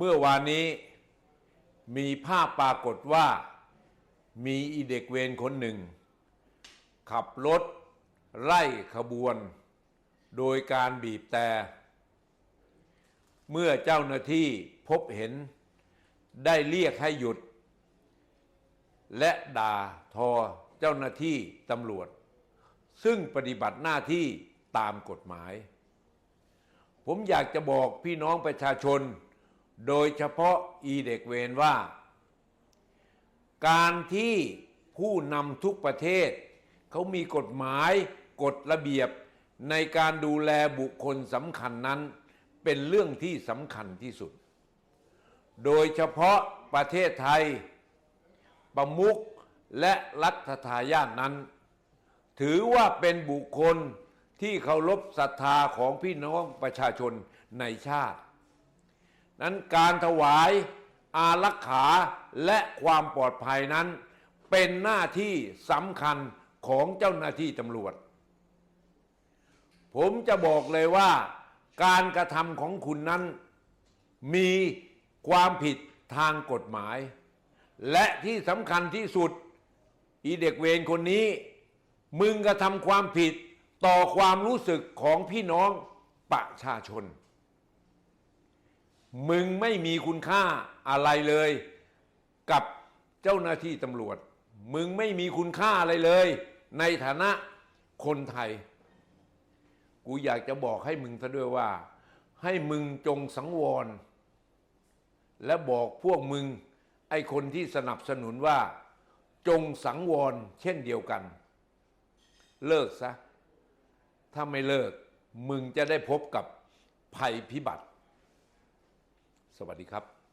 เมื่อวานนี้มีภาพปรากฏว่ามีอีเด็กเวรคนหนึ่ง ขับรถไล่ขบวน โดยการบีบแต่ เมื่อเจ้าหน้าที่พบเห็นได้เรียกให้หยุด และด่าทอเจ้าหน้าที่ตำรวจ ซึ่งปฏิบัติหน้าที่ตามกฎหมาย ผมอยากจะบอกพี่น้องประชาชน โดยเฉพาะอีเด็กเวรว่า การที่ผู้นำทุกประเทศ เขามีกฎหมายกฎระเบียบในการดูแลบุคคลสำคัญนั้น เป็นเรื่องที่สำคัญที่สุด โดยเฉพาะประเทศไทย ประมุขและรัฐทายาทนั้น ถือว่าเป็นบุคคลที่เคารพศรัทธาของพี่น้องประชาชนในชาติ นั้นการถวายอารักขาและความปลอดภัยนั้น เป็นหน้าที่สำคัญของเจ้าหน้าที่ตำรวจ ผมจะบอกเลยว่าการกระทำของคุณนั้น มีความผิดทางกฎหมาย และที่สำคัญที่สุด อีเด็กเวรคนนี้ มึงกระทำความผิดต่อความรู้สึกของพี่น้องประชาชน มึงไม่มีคุณค่าอะไรเลย กับเจ้าหน้าที่ตำรวจ มึงไม่มีคุณค่าอะไรเลย ในฐานะคนไทย กูอยากจะบอกให้มึงซะด้วยว่า ให้มึงจงสังวร และบอกพวกมึง ไอ้คนที่สนับสนุนว่า จงสังวรเช่นเดียวกัน เลิกซะ ถ้าไม่เลิก มึงจะได้พบกับภัยพิบัติ สวัสดีครับ